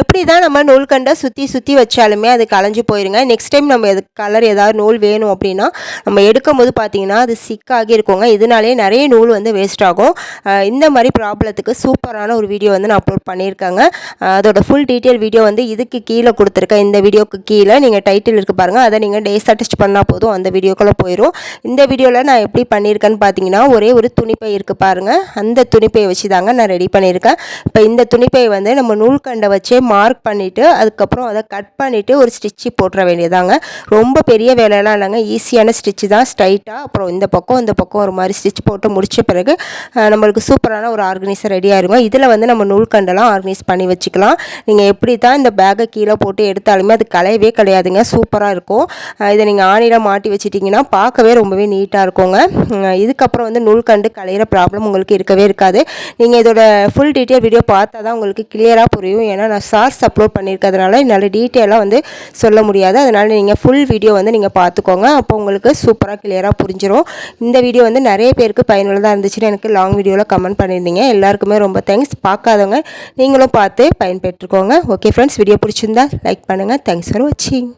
எப்படி தான் நம்ம நூல்கண்டை சுற்றி சுற்றி வச்சாலுமே அது கலைஞ்சு போயிருங்க. நெக்ஸ்ட் டைம் நம்ம எது கலர் ஏதாவது நூல் வேணும் அப்படின்னா நம்ம எடுக்கும் போது பார்த்தீங்கன்னா அது சிக்காகி இருக்குங்க. இதனாலே நிறைய நூல் வந்து வேஸ்ட் ஆகும். இந்த மாதிரி ப்ராப்ளத்துக்கு சூப்பரான ஒரு வீடியோ வந்து நான் அப்லோட் பண்ணியிருக்கேங்க. அதோட ஃபுல் டீட்டெயில் வீடியோ வந்து இதுக்கு கீழே கொடுத்துருக்கேன். இந்த வீடியோக்கு கீழே நீங்கள் டைட்டில் இருக்குது பாருங்கள் அதை நீங்கள் டேஸ் அட்டஸ்ட் பண்ணால் போதும். அந்த வீடியோக்குள்ளே போயிடும் இந்த வீடியோவில் நான் எப்படி பண்ணியிருக்கேன்னு பார்த்தீங்கன்னா ஒரே ஒரு துணிப்பை இருக்குது பாருங்கள் அந்த துணிப்பையை வச்சு தாங்க நான் ரெடி பண்ணியிருக்கேன். இப்போ இந்த துணிப்பை வந்து நம்ம நூல்கண்டை வச்சே மார்க் பண்ணிவிட்டு அதுக்கப்புறம் அதை கட் பண்ணிவிட்டு ஒரு ஸ்டிச்சு போட்டுற வேண்டியதாங்க. ரொம்ப பெரிய வேலையெல்லாம் இல்லைங்க. ஈஸியான ஸ்டிச்சு தான் ஸ்ட்ரைட்டாக அப்புறம் இந்த பக்கம் இந்த பக்கம் ஒரு மாதிரி ஸ்டிச் போட்டு முடித்த பிறகு நம்மளுக்கு சூப்பரான ஒரு ஆர்கனைசர் ரெடி ஆயிருங்க இதில் வந்து நம்ம நூல்கண்டெல்லாம் ஆர்கனைஸ் பண்ணி வச்சுக்கலாம். நீங்கள் எப்படி தான் இந்த பேக்கை கீழே போட்டு எடுத்தாலுமே அது கலையவே கிடையாதுங்க சூப்பராக இருக்கும். இதை நீங்கள் ஆணியில் மாட்டி வச்சிட்டிங்கன்னா பார்க்கவே ரொம்பவே நீட்டாக இருக்குங்க. இதுக்கப்புறம் வந்து நூல்கண்டு கலையிற ப்ராப்ளம் உங்களுக்கு இருக்கவே இருக்காது. நீங்கள் இதோட ஃபுல் டீட்டெயில் வீடியோ பார்த்தா தான் உங்களுக்கு கிளியராக புரியும். ஏன்னா நான் சார்ஸ் அப்லோட் பண்ணியிருக்கிறதுனால என்னால் டீட்டெயிலாக வந்து சொல்ல முடியாது. அதனால் நீங்கள் ஃபுல் வீடியோ வந்து நீங்கள் பார்த்துக்கோங்க அப்போ உங்களுக்கு சூப்பராக கிளியராக புரிஞ்சிடும் இந்த வீடியோ வந்து நிறைய பேருக்கு பயனுள்ளதாக இருந்துச்சுன்னு எனக்கு லாங் வீடியோவில் கமெண்ட் பண்ணியிருந்தீங்க. எல்லாருக்குமே ரொம்ப தேங்க்ஸ் பார்க்காதவங்க நீங்களும் பார்த்து பயன்பெற்றுக்கோங்க. ஓகே ஃப்ரெண்ட்ஸ் வீடியோ பிடிச்சிருந்தா லைக் பண்ணுங்கள் தேங்க்ஸ் ஃபார் வாட்சிங்